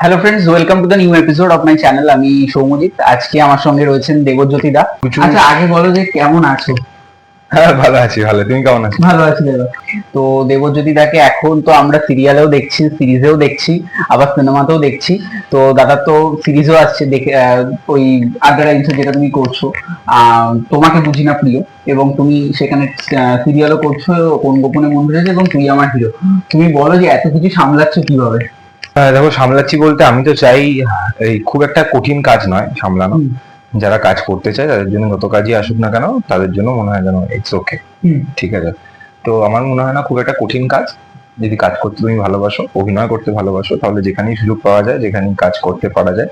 Hello friends welcome to the new episode of my channel আমি সৌমজিৎ। আজকে আমার সঙ্গে রয়েছেন দেবজ্যোতি দা আচ্ছা আগে বলো যে কেমন আছো? হ্যাঁ ভালো আছি ভালো। তুমি কেমন আছো? ভালো আছি দাদা। তো দেবজ্যোতি দাকে এখন তো আমরা সিরিয়ালেও দেখছি সিরিজেও দেখছি আবার সিনেমাতেও দেখছি। তো দাদা তো সিরিজও আসছে দেখে ওই আড্ডা টাইমসে যেটা তুমি করছ আহ, তোমাকে বুঝি না প্রিয়। এবং তুমি সেখানে সিরিয়ালও করছ কোন গোপনে মন এবং তুই আমার হিরো তুমি বলো যে এত কিছু সামলাচ্ছ কীভাবে? দেখো সামলাচ্ছি বলতে আমি তো চাই এই খুব একটা কঠিন কাজ নয় সামলানো। যারা কাজ করতে চায় তাদের জন্য যত কাজই আসুক না কেন তাদের জন্য মনে হয় যেন ইটস ওকে। ঠিক আছে? তো আমার মনে হয় না খুব একটা কঠিন কাজ। যদি কাজ করতে তুমি ভালোবাসো অভিনয় করতে ভালোবাসো তাহলে যেখানেই সুযোগ পাওয়া যায় যেখানেই কাজ করতে পারা যায়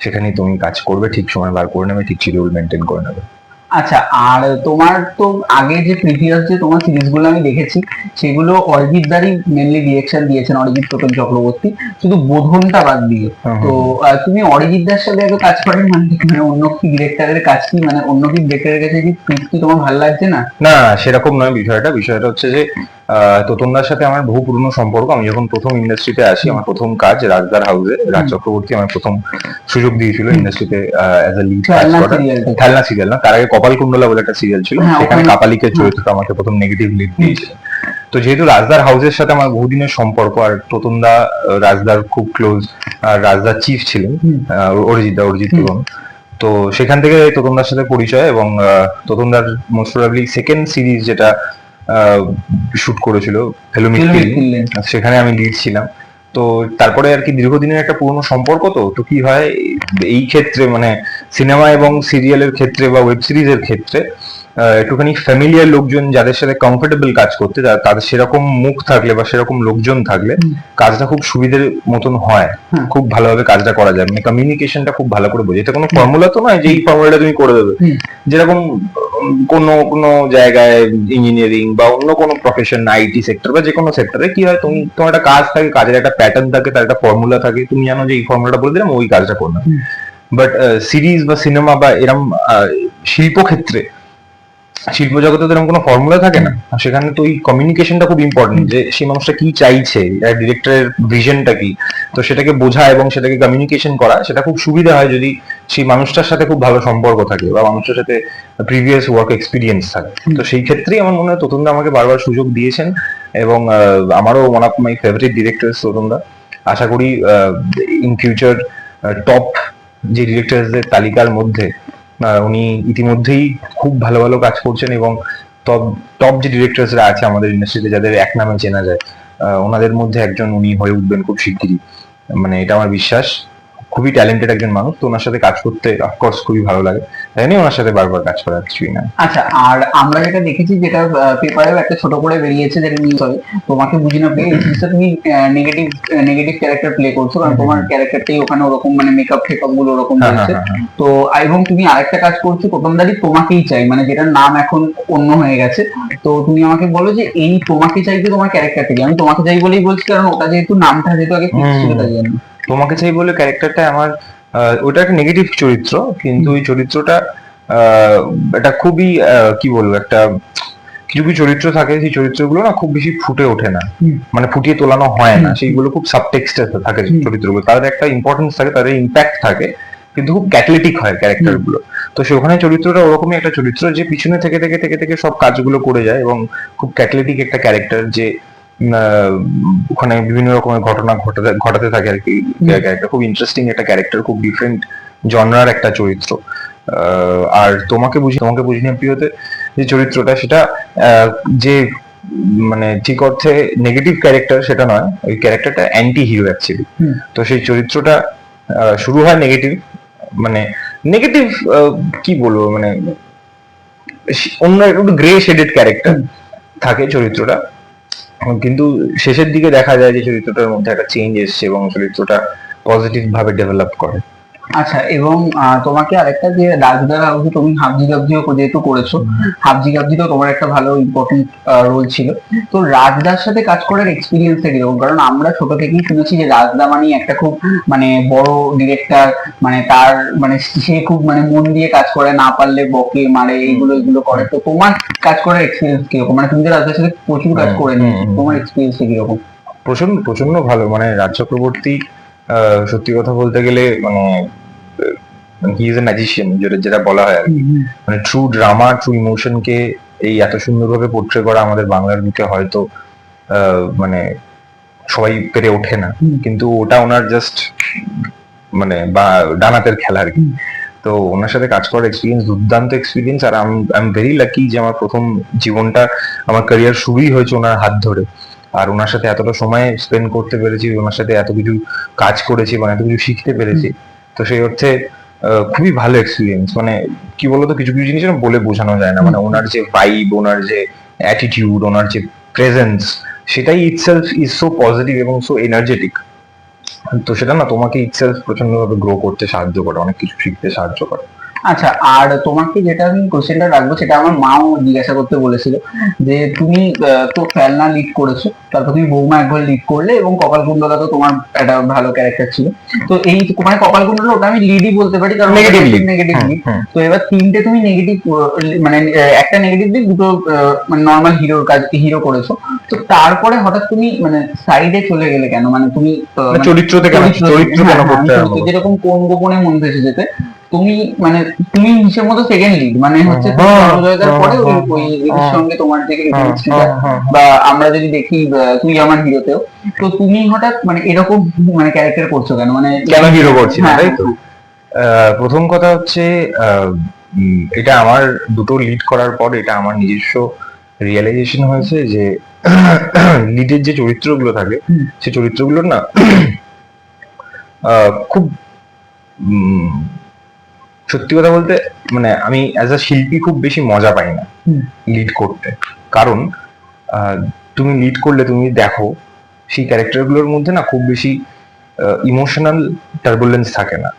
সেখানেই তুমি কাজ করবে ঠিক সময় বার করে নেবে ঠিক শিডিউল মেনটেন করে নেবে। আচ্ছা আর তোমার তো আগে যে প্রিভিয়াস যে তোমার সিরিজগুলো আমি দেখেছি সেগুলো অরিজিৎ দারই মেনলি রিয়েকশন দিয়েছেন অরিজিৎ প্রথম চক্রবর্তী। শুধু বোধনটা বাদ দিয়ে। তো তুমি অরিজিৎ দার সাথে আগে কাজ করেন মানে মানে অন্য কি ডিরেক্টরের কাজ কি মানে অন্য কি ডিরেক্টরের কাছে কি তোমার ভালো লাগছে না? না সেরকম নয় বিষয়টা। বিষয়টা হচ্ছে যে তোতনদার সাথে আমার বহু পুরনো সম্পর্ক। আমি যখন প্রথম ইন্ডাস্ট্রিতে আসি আমার প্রথম কাজ রাজদার হাউসে রাজ চক্রবর্তী আমার প্রথম সুযোগ দিয়েছিল ইন্ডাস্ট্রিতে অ্যাজ এ লিড কাজ খেলনা করার। খেলনা সিরিয়াল না তার আগে কপাল কুণ্ডলা বলে একটা সিরিয়াল ছিল। হ্যাঁ, সেখানে কাপালিকের চরিত্রটা আমাকে প্রথম নেগেটিভ লিড দিয়েছিল। তো যেহেতু রাজদার হাউসের সাথে আমার বহুদিনের সম্পর্ক আর তোতনদা রাজদার খুব ক্লোজ আর রাজদার চিফ ছিলেন। অরিজিৎ দা অরিজিৎ। এবং। তো সেখান থেকে তোতনদার সাথে পরিচয় এবং তোতনদার মোস্ট প্রবাবলি সেকেন্ড সিরিজ যেটা শুট করেছিল ফেলুমিক। সেখানে আমি লিড ছিলাম তো তারপরে আর কি দীর্ঘদিনের একটা পুরনো সম্পর্ক তো তো কি হয় এই ক্ষেত্রে মানে সিনেমা এবং সিরিয়ালের ক্ষেত্রে বা ওয়েব সিরিজের ক্ষেত্রে একটুখানি ফ্যামিলিয়ার লোকজন যাদের সাথে কমফোর্টেবল কাজ করতে তাদের সেরকম মুখ থাকলে বা সেরকম লোকজন থাকলে কাজটা খুব সুবিধের মতন হয়। খুব ভালোভাবে কাজটা করা যায়। মানে কমিউনিকেশনটা খুব ভালো করে বোঝে। এটা কোনো ফর্মুলা তো নয় যে এই ফর্মুলাটা তুমি করে দেবে। যেরকম কোনো কোনো জায়গায় ইঞ্জিনিয়ারিং বা অন্য কোনো প্রফেশন আইটি সেক্টর বা যে কোনো সেক্টরে কি হয় তুমি তোমার একটা কাজ থাকে কাজের একটা প্যাটার্ন থাকে তার একটা ফর্মুলা থাকে তুমি জানো যে এই ফর্মুলাটা বলে দিলাম ওই কাজটা করলাম। বাট সিরিজ বা সিনেমা বা এরম আহ, শিল্প জগতে তো এরকম কোনো ফর্মুলা থাকে না। আর সেখানে তো ওই কমিউনিকেশনটা খুব ইম্পর্টেন্ট যে সেই মানুষটা কি চাইছে ডিরেক্টরের ভিশনটা কি? তো সেটাকে বোঝা এবং সেটাকে কমিউনিকেশন করা, সেটা খুব সুবিধা হয় যদি সেই মানুষটার সাথে খুব ভালো সম্পর্ক থাকে বা মানুষটার সাথে প্রিভিয়াস ওয়ার্ক এক্সপিরিয়েন্স থাকে। তো সেই ক্ষেত্রেই আমার মনে হয় ততনদা আমাকে বারবার সুযোগ দিয়েছেন এবং আমারও one of my favourite director ততনদা আশা করি ইন ফিউচার টপ যে ডিরেক্টরদের তালিকার মধ্যে উনি ইতিমধ্যেই খুব ভালো ভালো কাজ করছেন এবং টপ টপ যে ডিরেক্টরসরা আছে আমাদের ইন্ডাস্ট্রিতে যাদের এক নামে চেনা যায় ওনাদের মধ্যে একজন উনি হয়ে উঠবেন খুব শিগগিরই। মানে এটা আমার বিশ্বাস। খুবই ট্যালেন্টেড একজন মানুষ তো ওনার সাথে কাজ করতে অফকোর্স খুবই ভালো লাগে। তাই নিয়ে ওনার সাথে বারবার কাজ করার কিছুই না আচ্ছা আর আমরা যেটা দেখেছি যেটা পেপারেও একটা ছোট করে বেরিয়েছে যেটা নিউজ হবে তোমাকে বুঝি না পেয়ে এই জিনিসটা তুমি নেগেটিভ নেগেটিভ ক্যারেক্টার প্লে করছ কারণ তোমার ক্যারেক্টারটাই ওখানে ওরকম মানে মেকআপ ফেকআপগুলো ওরকম হ্যাঁ, হ্যাঁ, হ্যাঁ, হ্যাঁ। তো এবং তুমি আরেকটা কাজ করছ প্রথমদারি তোমাকেই চাই মানে যেটার নাম এখন অন্য হয়ে গেছে। তো তুমি আমাকে বলো যে এই তোমাকে চাইতে তোমার ক্যারেক্টার থেকে আমি তোমাকে চাই বলেই বলছি কারণ ওটা যেহেতু নামটা যেহেতু আগে ফিক্স ছিল তাই জন্য। তোমাকে চাই বলে ক্যারেক্টারটা আমার ওটা একটা নেগেটিভ চরিত্র কিন্তু ওই চরিত্রটা এটা খুবই কি বলব একটা কিছু কিছু চরিত্র থাকে সেই চরিত্রগুলো না খুব বেশি ফুটে ওঠে না। মানে ফুটিয়ে তোলানো হয় না। সেইগুলো খুব সাবটেক্সটে থাকে। চরিত্রগুলো। তাদের একটা ইম্পর্টেন্স থাকে তাদের ইম্প্যাক্ট থাকে কিন্তু খুব ক্যাটালিটিক হয় ক্যারেক্টারগুলো তো সে ওখানে চরিত্রটা ওরকমই একটা চরিত্র যে পিছনে থেকে থেকে থেকে থেকে সব কাজগুলো করে যায় এবং খুব ক্যাটালিটিক একটা ক্যারেক্টার যে ওখানে বিভিন্ন রকমের ঘটনা ঘটাতে ঘটাতে থাকে আর কি। ক্যারেক্টার খুব ইন্টারেস্টিং একটা ক্যারেক্টার খুব ডিফারেন্ট জনরার একটা চরিত্র। আর তোমাকে বুঝি তোমাকে বুঝি না প্রিয়তে যে চরিত্রটা সেটা যে মানে ঠিক অর্থে নেগেটিভ ক্যারেক্টার সেটা নয় ওই ক্যারেক্টারটা অ্যান্টি হিরো অ্যাকচুয়ালি তো সেই চরিত্রটা শুরু হয় নেগেটিভ মানে নেগেটিভ কি বলব মানে অন্য একটু গ্রে শেডেড ক্যারেক্টার থাকে চরিত্রটা। কিন্তু শেষের দিকে দেখা যায় যে চরিত্রটার মধ্যে একটা চেঞ্জ এসছে এবং চরিত্রটা পজিটিভ ভাবে ডেভেলপ করে। আচ্ছা এবং তোমাকে আরেকটা যে রাজদার হাউসে তুমি হাবজি গাবজিও যেহেতু করেছ হাবজি গাবজিতেও তোমার একটা ভালো ইম্পর্টেন্ট রোল ছিল। তো রাজদার সাথে কাজ করার এক্সপিরিয়েন্সটা কীরকম? কারণ আমরা ছোট থেকেই শুনেছি যে রাজদা মানে একটা খুব মানে বড় ডিরেক্টর মানে তার মানে সে খুব মানে মন দিয়ে কাজ করে না পারলে বকে মারে এইগুলো এগুলো করে। তো তোমার কাজ করার এক্সপিরিয়েন্স কীরকম? মানে তুমি তো রাজদার সাথে প্রচুর কাজ করে হুম, নিয়েছো তোমার এক্সপিরিয়েন্সটা কীরকম? প্রচণ্ড প্রচণ্ড ভালো। মানে রাজ চক্রবর্তী সত্যি কথা বলতে গেলে মানে হি ইজ এ ম্যাজিশিয়ান যেটা যেটা বলা হয় আর। মানে ট্রু ড্রামা ট্রু ইমোশনকে এই এত সুন্দরভাবে পোট্রে করা আমাদের বাংলার বুকে হয়তো মানে সবাই পেরে ওঠে না। কিন্তু ওটা ওনার জাস্ট মানে বা ডানাতের খেলা আর কি। তো ওনার সাথে কাজ করার এক্সপিরিয়েন্স দুর্দান্ত এক্সপিরিয়েন্স আর আই এম ভেরি লাকি যে আমার প্রথম জীবনটা আমার ক্যারিয়ার শুরুই হয়েছে ওনার হাত ধরে। আর ওনার সাথে এতটা সময় স্পেন্ড করতে পেরেছি, ওনার সাথে এত কিছু কাজ করেছি মানে এত কিছু শিখতে পেরেছি। তো সেই অর্থে খুবই ভালো এক্সপিরিয়েন্স মানে কি বলতো, কিছু কিছু জিনিস বলে বোঝানো যায় না। মানে ওনার যে ভাইব ওনার যে অ্যাটিটিউড ওনার যে প্রেজেন্স সেটাই ইটসেলফ ইজ সো পজিটিভ এবং সো এনার্জেটিক তো সেটা না, তোমাকে ইটসেলফ প্রচন্ডভাবে গ্রো করতে সাহায্য করে, অনেক কিছু শিখতে সাহায্য করে। আচ্ছা আর তোমাকে যেটা আমি কোশ্চেনটা রাখব সেটা আমার মাও জিজ্ঞাসা করতে বলেছিল যে তুমি তো খেলনা লিড করেছ তারপর তুমি বৌমা একবার লিড করলে এবং কপাল কুণ্ডলা তো তোমার একটা ভালো ক্যারেক্টার ছিল। তো এই মানে কপাল কুণ্ডলা ওটা আমি লিডই বলতে পারি কারণ. নেগেটিভ হুম, লিড তো এবার তিনটে তুমি নেগেটিভ মানে একটা নেগেটিভ দিক দুটো মানে নর্মাল হিরোর কাজ হিরো করেছ। তো তারপরে হঠাৎ তুমি মানে সাইডে চলে গেলে কেন? মানে তুমি মানে মানে চরিত্র থেকে চরিত্র চরিত্র হ্যাঁ, হ্যাঁ, যেরকম কোন গোপনে মন ভেসে যেতে তুমি মানে তুমি হিসেব মতো সেকেন্ড লিড মানে হচ্ছে হ্যাঁ, সর্বজয়তার হ্যাঁ, পরে ওই হ্যাঁ, হ্যাঁ। সঙ্গে তোমার থেকে হ্যাঁ, হ্যাঁ, হ্যাঁ। বা আমরা যদি দেখি তুই আমার হিরোতেও তো তুমি হঠাৎ মানে এরকম মানে ক্যারেক্টার করছ কেন মানে কেন হিরো করছি হ্যাঁ, তাই তো আহ, প্রথম কথা হচ্ছে আহ, এটা আমার দুটো লিড করার পর এটা আমার নিজস্ব রিয়েলাইজেশন হয়েছে যে লিডের যে চরিত্রগুলো থাকে সে সেই চরিত্রগুলোর না আহ, খুব উম, সত্যি কথা বলতে মানে আমি অ্যাজ আ শিল্পী খুব বেশি মজা পাই না লিড করতে। কারণ তুমি লিড করলে তুমি দেখো সেই ক্যারেক্টারগুলোর মধ্যে না খুব বেশি ইমোশনাল টার্বুলেন্স থাকে না।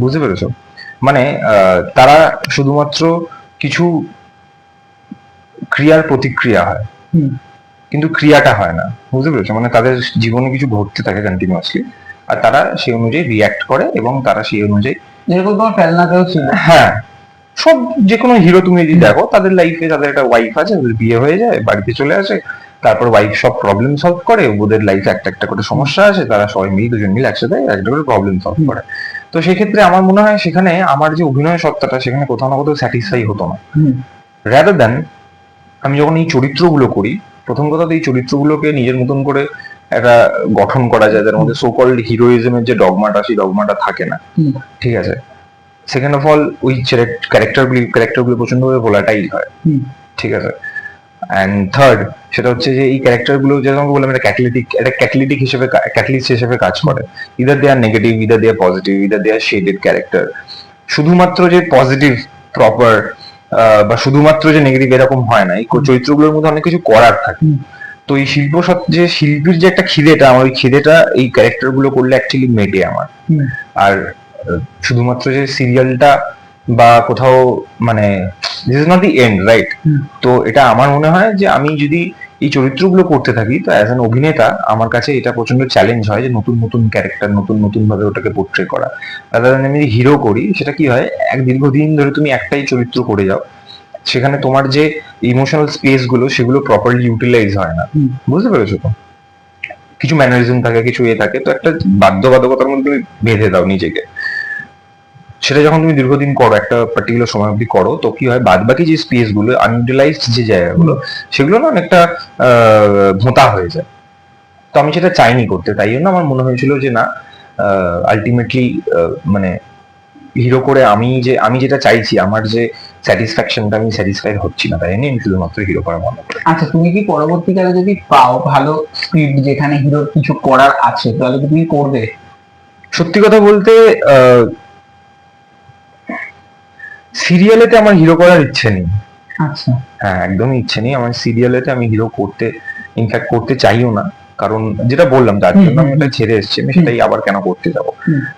বুঝতে পেরেছ? মানে আহ, তারা শুধুমাত্র কিছু ক্রিয়ার প্রতিক্রিয়া হয়। কিন্তু ক্রিয়াটা হয় না। বুঝতে পেরেছ? মানে তাদের জীবনে কিছু ঘটতে থাকে কন্টিনিউয়াসলি আর তারা সেই অনুযায়ী রিয়াক্ট করে এবং তারা সেই অনুযায়ী যেরকম তোমার ফেলনাতেও ছিল। হ্যাঁ। সব যে কোনো হিরো তুমি যদি দেখো তাদের লাইফে তাদের একটা ওয়াইফ আছে ওদের বিয়ে হয়ে যায় বাড়িতে চলে আসে তারপর ওয়াইফ সব প্রবলেম সলভ করে ওদের লাইফে একটা একটা করে সমস্যা আছে তারা সবাই মিলে দুজন মিলে একসাথে একটা করে প্রবলেম সলভ করে। তো সেক্ষেত্রে আমার মনে হয় সেখানে আমার যে অভিনয় সত্তাটা সেখানে কোথাও না কোথাও স্যাটিসফাই হতো না। রাদার দেন আমি যখন এই চরিত্রগুলো করি প্রথম কথা তো এই চরিত্রগুলোকে নিজের মতন করে একটা গঠন করা যায় যার মধ্যে সোকল হিরোইজমের যে ডগমাটা সেই ডগমাটা থাকে না। ঠিক আছে? সেকেন্ড অফ অল ওই ক্যারেক্টারগুলি ক্যারেক্টারগুলি প্রচন্ডভাবে ভোলাটাইল হয়। ঠিক আছে? অ্যান্ড থার্ড সেটা হচ্ছে যে এই ক্যারেক্টারগুলো যেরকম বললাম এটা ক্যাটালিটিক এটা ক্যাটালিটিক হিসেবে ক্যাটালিস্ট হিসেবে কাজ করে। Either they are negative either they are positive either they are shaded character শুধুমাত্র যে পজিটিভ প্রপার বা শুধুমাত্র যে নেগেটিভ এরকম হয় না এই চরিত্রগুলোর মধ্যে অনেক কিছু করার থাকে। তো এই শিল্প যে শিল্পীর যে একটা খিদেটা আমার ওই খিদেটা এই ক্যারেক্টারগুলো করলে অ্যাকচুয়ালি মেটে আমার। আর শুধুমাত্র যে সিরিয়ালটা বা কোথাও মানে this is not the end right. তো এটা আমার মনে হয় যে আমি যদি এই চরিত্রগুলো করতে থাকি তো অ্যাজ অ্যান অভিনেতা আমার কাছে এটা প্রচণ্ড চ্যালেঞ্জ হয় যে নতুন নতুন ক্যারেক্টার নতুন নতুন ভাবে ওটাকে পোর্ট্রে করা। রাদার আমি হিরো করি সেটা কি হয় এক দীর্ঘদিন ধরে তুমি একটাই চরিত্র করে যাও সেখানে তোমার যে ইমোশনাল স্পেসগুলো সেগুলো প্রপারলি ইউটিলাইজ হয় না। বুঝতে পেরেছ তো? কিছু ম্যানারিজম থাকে কিছু এ থাকে তো একটা বাধ্যবাধকতার মধ্যে তুমি বেঁধে দাও নিজেকে। সেটা যখন তুমি দীর্ঘদিন করো একটা পার্টিকুলার সময় অবধি করো তো কি হয়? বাদ বাকি যে স্পেসগুলো আনইউটিলাইজড যে জায়গাগুলো সেগুলো না অনেকটা আহ, ভোঁতা হয়ে যায়। তো আমি সেটা চাইনি করতে তাই জন্য আমার মনে হয়েছিল যে না আলটিমেটলি মানে হিরো করে আমি যে আমি যেটা চাইছি আমার যে স্যাটিসফ্যাকশনটা আমি স্যাটিসফাইড হচ্ছি না তাই নিয়ে আমি শুধুমাত্র হিরো করা মনে করি। আচ্ছা তুমি কি পরবর্তীকালে যদি পাও ভালো স্ক্রিপ্ট যেখানে হিরোর কিছু করার আছে তাহলে কি তুমি করবে। সত্যি কথা বলতে সিরিয়ালেতে আমার হিরো করার ইচ্ছে নেই। আচ্ছা। হ্যাঁ একদমই ইচ্ছে নেই। আমার সিরিয়ালেতে আমি হিরো করতে ইনফ্যাক্ট করতে চাইও না। কারণ যেটা বললাম তার হুম, জন্য আমি ওটা ছেড়ে এসেছি আমি সেটাই আবার কেন করতে যাব?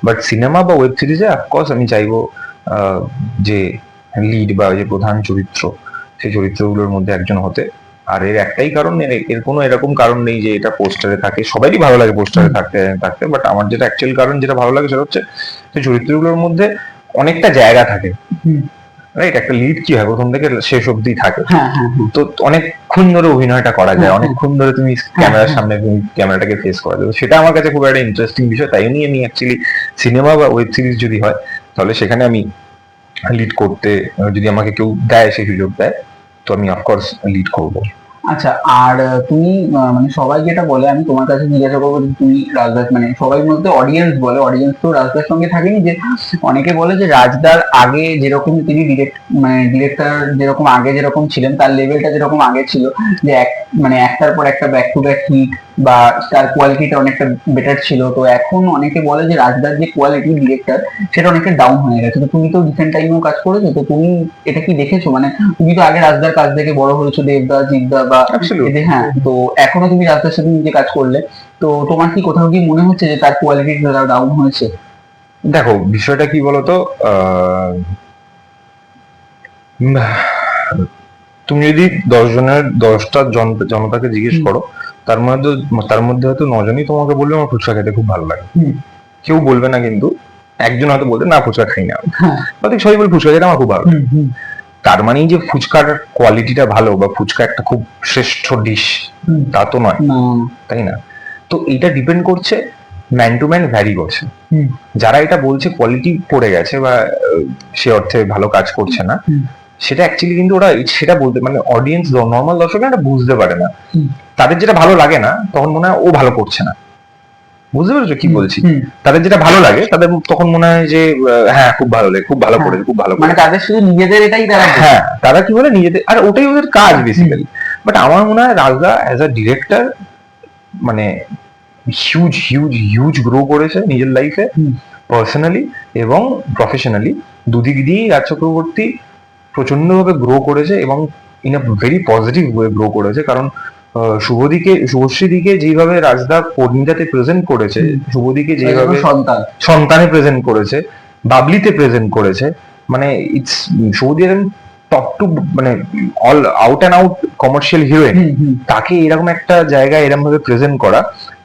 বাট সিনেমা বা ওয়েব সিরিজে অফকোর্স আমি চাইব যে লিড বা যে প্রধান চরিত্র সেই চরিত্রগুলোর মধ্যে একজন হতে। আর এর একটাই কারণ এর এর কোনো এরকম কারণ নেই যে এটা পোস্টারে থাকে। সবারই ভালো লাগে পোস্টারে থাকতে থাকতে বাট আমার যেটা অ্যাকচুয়াল কারণ যেটা ভালো লাগে সেটা হচ্ছে সেই চরিত্রগুলোর মধ্যে অনেকটা জায়গা থাকে। রাইট একটা লিড কি হয়? প্রথম থেকে শেষ অবধি থাকে। হ্যাঁ হ্যাঁ হ্যাঁ। তো অনেকক্ষণ ধরে অভিনয়টা করা যায়। অনেকক্ষণ ধরে তুমি ক্যামেরার। সামনে তুমি ক্যামেরাটাকে ফেস করা যাবে সেটা আমার কাছে খুব একটা ইন্টারেস্টিং বিষয়। তাই নিয়ে আমি অ্যাকচুয়ালি সিনেমা বা ওয়েব সিরিজ যদি হয় তাহলে সেখানে আমি লিড করতে যদি আমাকে কেউ দেয় সেই সুযোগ দেয় তো আমি অফকোর্স লিড করব। আচ্ছা আর তুমি মানে সবাই যেটা বলে, আমি তোমার কাছে জিজ্ঞাসা করব তুমি রাজদাস মানে সবাই বলতে অডিয়েন্স বলে অডিয়েন্স তো রাজদার সঙ্গে থাকেনি যে অনেকে বলে যে রাজদার আগে যেরকম তিনি ডিরেক্ট মানে ডিরেক্টর যেরকম আগে যেরকম ছিলেন, তার লেভেলটা যেরকম আগে ছিল, যে এক মানে একটার পর একটা ব্যাক টু ব্যাক হিট বা তার কোয়ালিটিটা অনেকটা বেটার ছিল। তো এখন অনেকে বলে যে রাজদার যে কোয়ালিটি ডিরেক্টর সেটা অনেকটা ডাউন হয়ে গেছে। তো তুমি তো রিসেন্ট টাইমেও কাজ করেছ তো তুমি এটা কি দেখেছ? মানে তুমি তো আগে রাজদার কাজ দেখে বড় হয়েছো দেবদা জিদ্দা বা হ্যাঁ তো এখনও তুমি রাজদার সাথে নিজে কাজ করলে। তো তোমার কি কোথাও কি মনে হচ্ছে যে তার কোয়ালিটি ডাউন হয়েছে? দেখো বিষয়টা কি বলতো? আহ, তুমি যদি দশ জনের দশটা জন- জনতাকে জিজ্ঞেস করো তার মধ্যে তার মধ্যে হয়তো নজনই তোমাকে বলবে আমার ফুচকা খেতে খুব ভালো লাগে। কেউ বলবে না কিন্তু একজন হয়তো বলবে না ফুচকা খাই না হ্যাঁ। বাকি সবাই বলবে ফুচকা খেতে আমার খুব ভালো তার মানেই যে ফুচকার কোয়ালিটিটা ভালো বা ফুচকা একটা খুব শ্রেষ্ঠ ডিশ তা তো নয়। তাই না? তো এটা ডিপেন্ড করছে ম্যান টু ম্যান ভ্যারি করছে যারা এটা বলছে কোয়ালিটি পড়ে গেছে বা সে অর্থে ভালো কাজ করছে না। সেটা অ্যাকচুয়ালি কিন্তু ওরা সেটা বলতে মানে অডিয়েন্স নর্মাল দর্শক এটা বুঝতে পারে না। তাদের যেটা ভালো লাগে না তখন মনে হয় ও ভালো করছে না। বুঝতে পেরেছ কি বলছি? তাদের যেটা ভালো লাগে তাদের তখন মনে হয় যে হ্যাঁ খুব ভালো লাগে খুব ভালো হ্যাঁ। করেছে খুব ভালো মানে তাদের শুধু নিজেদের এটাই তারা হ্যাঁ তারা কি বলে নিজেদের আর ওটাই ওদের কাজ বেসিক্যালি বাট আমার মনে হয় রাজদা অ্যাজ আ ডিরেক্টর মানে হিউজ হিউজ হিউজ গ্রো করেছে নিজের লাইফে পার্সোনালি এবং প্রফেশনালি দুদিক দিয়েই রাজ চক্রবর্তী প্রচন্ডভাবে গ্রো করেছে এবং in a very positive way grow করেছে। কারণ শুভদিকে শুভশ্রীদিকে যেভাবে রাজদা পর্ণিতাতে প্রেজেন্ট করেছে শুভদিকে যেভাবে সন্তান। সন্তানে প্রেজেন্ট করেছে বাবলিতে প্রেজেন্ট করেছে মানে ইটস শুভদি টপ টু মানে all out and out commercial heroine. তাকে এরকম একটা জায়গায় এরকম ভাবে প্রেজেন্ট করা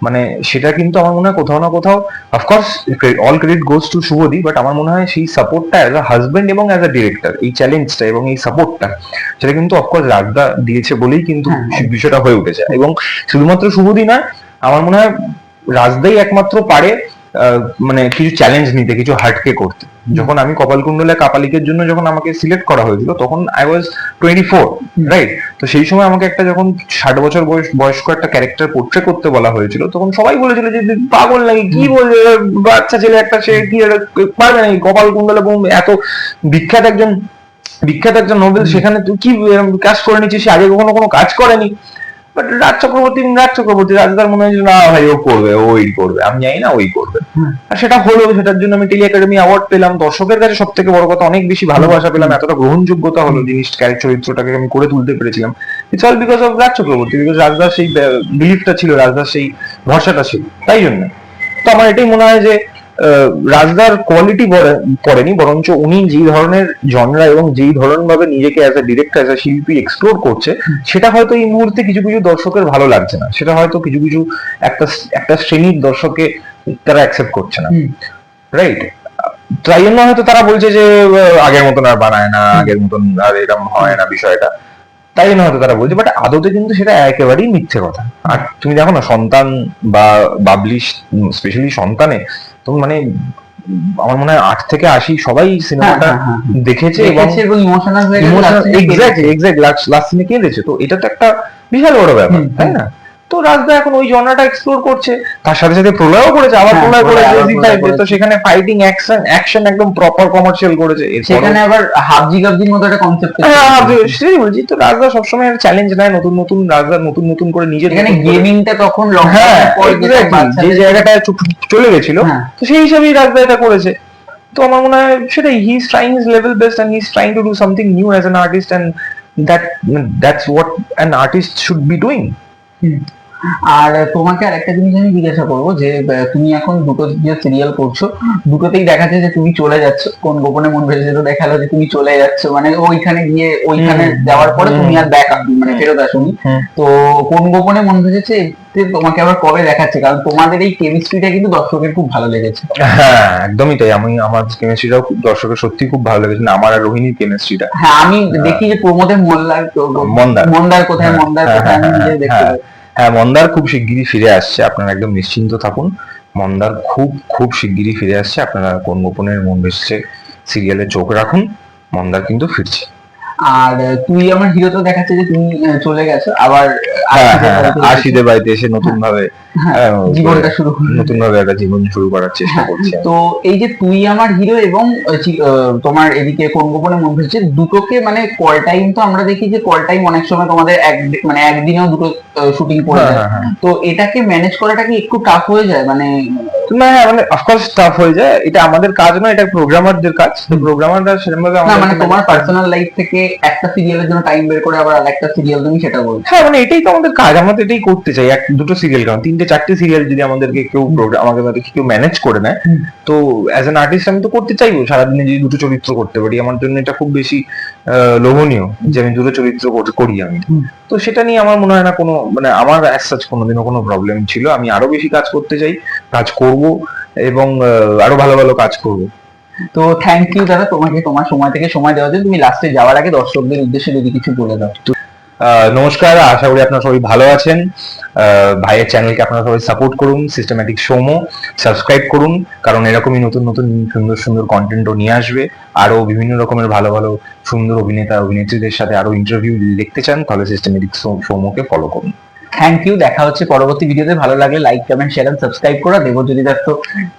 মানে সেটা কিন্তু আমার মনে হয় কোথাও না কোথাও of course all credit goes to শুভদি but আমার মনে হয় সেই সাপোর্টটা অ্যাজ আ হাজবেন্ড এবং অ্যাজ আ ডিরেক্টর এই চ্যালেঞ্জটা এবং এই সাপোর্টটা সেটা কিন্তু অফকোর্স রাজদা দিয়েছে বলেই কিন্তু হ্যাঁ। বিষয়টা হয়ে উঠেছে এবং শুধুমাত্র শুভদি নয় আমার মনে হয় রাজদাই একমাত্র পারে মানে কিছু চ্যালেঞ্জ নিতে কিছু হার্টকে করতে। যখন আমি কপালকুণ্ডলে কাপালিকের জন্য যখন আমাকে সিলেক্ট করা হয়েছিল তখন I was twenty four right তো সেই সময় আমাকে একটা যখন ষাট বছর বয়স বয়স্ক একটা ক্যারেক্টার পোর্ট্রে করতে বলা হয়েছিল তখন সবাই বলেছিল যে পাগল নাকি কি বলবে বাচ্চা ছেলে একটা সে কি পারবে নাকি? কপাল কুণ্ডলে এত বিখ্যাত একজন বিখ্যাত একজন নোবেল সেখানে তুই কি কাজ করে নিচ্ছিস? আগে কখনো কোনো কাজ করেনি। বাট রাজ চক্রবর্তী রাজ চক্রবর্তী রাজদার মনে হয়েছিল না ভাই ও করবে ও ওই করবে আমি জানি না ওই করবে। আর সেটা হলো সেটার জন্য আমি টেলি একাডেমি অ্যাওয়ার্ড পেলাম। দর্শকের কাছে সব থেকে বড় কথা অনেক বেশি ভালোবাসা পেলাম এতটা গ্রহণযোগ্যতা হলো জিনিস চরিত্রটাকে আমি করে তুলতে পেরেছিলাম। It's all because of Raj Chakraborty because রাজদার সেই বিলিফটা ছিল রাজদার সেই ভরসাটা ছিল তাই জন্য। তো আমার এটাই মনে হয় যে রাজদার কোয়ালিটি পড়েনি বরঞ্চ উনি যেই ধরনের জনরা এবং যেই ধরন ভাবে নিজেকে as a director as a শিল্পী এক্সপ্লোর করছে সেটা হয়তো এই মুহূর্তে কিছু কিছু দর্শকের ভালো লাগছে না। সেটা হয়তো কিছু কিছু একটা একটা শ্রেণির দর্শককে তারা অ্যাকসেপ্ট করছে না। রাইট তাই জন্য হয়তো তারা বলছে যে আগের মতন আর বানায় না আগের মতন আর এরকম হয় না বিষয়টা। তাই জন্য হয়তো তারা বলছে বাট আদতে কিন্তু সেটা একেবারেই মিথ্যে কথা। আর তুমি দেখো না সন্তান বা বাবলি স্পেশালি সন্তানে তুমি মানে আমার মনে হয় আট থেকে আশি সবাই সিনেমাটা হ্যাঁ, হ্যাঁ, হ্যাঁ। দেখেছে এবং ইমোশনাল হয়ে গেছে last এ এক্স্যাক্টলি এক্স্যাক্টলি লাস্ট সিনে কেঁদেছে তো এটা তো একটা বিশাল বড় ব্যাপার তাই না? তো রাজদা এখন ওই জনরাটা এক্সপ্লোর করছে। তার সাথে সাথে প্রলয়ও করেছে আবার হ্যাঁ, প্রলয় করেছে জি তো সেখানে ফাইটিং অ্যাকশন অ্যাকশন একদম প্রপার কমার্শিয়াল করেছে। সেখানে আবার হাবজি গাবজির মতো একটা কনসেপ্ট হ্যাঁ, সেটাই বলছি তো রাজদা সবসময় চ্যালেঞ্জ নেয় নতুন নতুন রাজদা নতুন নতুন করে নিজের এখানে গেমিংটা তখন হ্যাঁ যে জায়গাটা চলে গেছিল। তো সেই হিসাবেই রাজদা এটা করেছে। তো আমার মনে হয় সেটাই he is trying his level best and he is trying to do something new as an artist and that that's what an artist should be doing. আর তোমাকে আর একটা জিনিস আমি জিজ্ঞাসা করব যে তুমি এখন দুটো যে সিরিয়াল করছ দুটোতেই দেখাচ্ছে যে তুমি চলে যাচ্ছ। কোন গোপনে মন ভেসে তো দেখাল যে তুমি চলে যাচ্ছ। মানে ওইখানে গিয়ে ওইখানে যাওয়ার পরে তুমি আর দেখা মানে ফেরত আসুনি। তো কোন গোপনে মন ভেসেছে তোমাকে আবার কবে দেখাচ্ছে? কারণ তোমাদের এই কেমিস্ট্রিটা কিন্তু দর্শকের খুব ভালো লেগেছে। হ্যাঁ একদমই তাই। আমি আমার কেমিস্ট্রিটাও দর্শকের সত্যি খুব ভালো লেগেছে। না, আমার আর রোহিণীর কেমিস্ট্রিটা হ্যাঁ আমি দেখি যে প্রমোদের মোল্লার মন্দার। মন্দার কোথায় হ্যাঁ, মন্দার হ্যাঁ, কোথায় আমি হ্যাঁ, দেখতে হ্যাঁ। মন্দার খুব শিগগিরই ফিরে আসছে। আপনারা একদম নিশ্চিন্ত থাকুন। মন্দার খুব খুব শিগগিরই ফিরে আসছে। আপনারা কোন গোপনের মন বেসছে সিরিয়ালে চোখ রাখুন। মন্দার কিন্তু ফিরছে। আর তুই আমার হিরো তো দেখাচ্ছে যে তুমি চলে গেছো আবার হ্যাঁ আশিদের হ্যাঁ বাড়িতে এসে নতুন ভাবে হ্যাঁ, জীবনটা শুরু নতুন ভাবে একটা জীবন শুরু করার চেষ্টা করছি তো এই যে তুই আমার হিরো এবং তোমার এদিকে কোন গোপনে মন ভেসেছে দুটোকে মানে কল টাইম তো আমরা দেখি যে কল টাইম অনেক সময় তোমাদের এক মানে একদিনেও দুটো শুটিং হ্যাঁ। তো এটাকে ম্যানেজ করাটা কি একটু টাফ হয়ে যায়? মানে না হ্যাঁ মানে অফকোর্স টাফ হয়ে যায়। এটা আমাদের কাজ নয় এটা প্রোগ্রামারদের কাজ। তো প্রোগ্রামাররা না মানে তোমার পার্সোনাল লাইফ থেকে একটা সিরিয়ালের জন্য টাইম বের করে আবার আরেকটা সিরিয়াল তুমি সেটা হ্যাঁ মানে এটাই তো আমাদের কাজ আমরা এটাই করতে চাই এক দুটো সিরিয়াল কারণ তিনটে চারটে সিরিয়াল যদি আমাদেরকে কেউ আমাদের কেউ ম্যানেজ করে নেয় তো অ্যাজ অ্যান আর্টিস্ট আমি তো করতে চাইব সারাদিনে যদি দুটো চরিত্র করতে পারি আমার জন্য এটা খুব বেশি লোভনীয় যে আমি দুটো চরিত্র করি আমি। তো সেটা নিয়ে আমার মনে হয় না কোনো মানে আমার অ্যাজ সাচ কোনোদিনও কোনো প্রবলেম ছিল আমি আরও বেশি কাজ করতে চাই কাজ করব এবং আরও ভালো ভালো কাজ করব। তো থ্যাংক ইউ দাদা তোমাকে তোমার সময় থেকে সময় দেওয়ার জন্য। তুমি লাস্টে যাওয়ার আগে দর্শকদের উদ্দেশ্যে যদি কিছু বলে দাও। নমস্কার আশা করি আপনারা সবাই ভালো আছেন। ভাইয়ের চ্যানেলকে আপনারা সবাই সাপোর্ট করুন সিস্টেম্যাটিক সোমো সাবস্ক্রাইব করুন কারণ এরকমই নতুন নতুন সুন্দর সুন্দর কন্টেন্টও নিয়ে আসবে। আরও বিভিন্ন রকমের ভালো ভালো সুন্দর অভিনেতা অভিনেত্রীদের সাথে আরও ইন্টারভিউ দেখতে চান তাহলে সিস্টেম্যাটিক সোমোকে ফলো করুন। থ্যাংক ইউ দেখা হচ্ছে পরবর্তী ভিডিওতে ভালো লাগলে like comment share and subscribe করে। দেবো যদি দেখো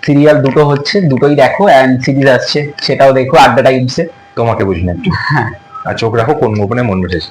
সিরিয়াল দুটো হচ্ছে দুটোই দেখো এন্ড সিরিজ আসছে সেটাও দেখো আড্ডা টাইমসে তোমাকে বুঝি না হ্যাঁ। আর চোখ রাখো কোন গোপনে মন বসেছে